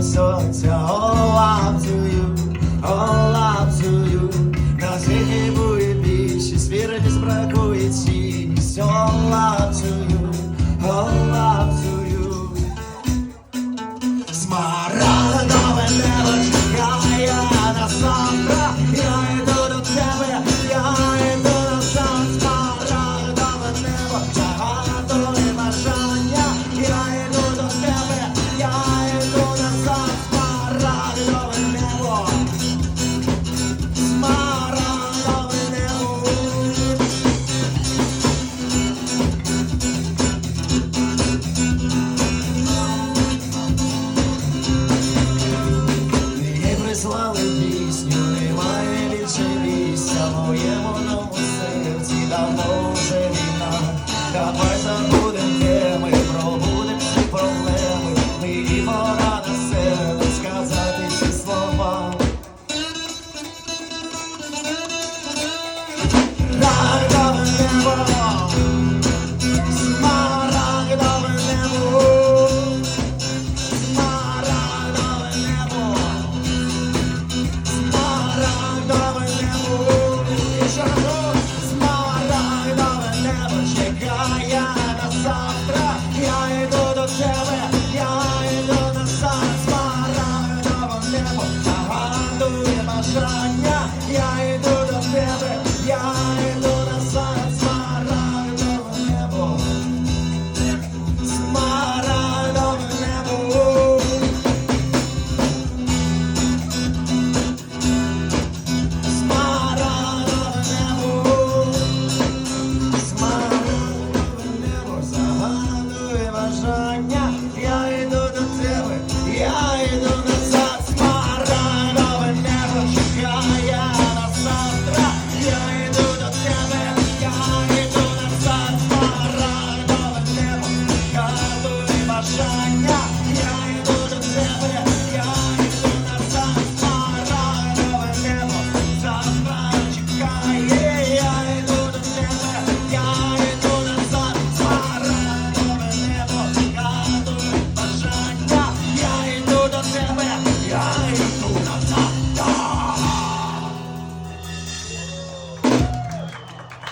am so it's all up to you, all up to you. На світі буде більше, свіра десь бракує всіх. червоному серці давно вже війна. бажання я йду.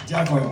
じゃあ来よ。う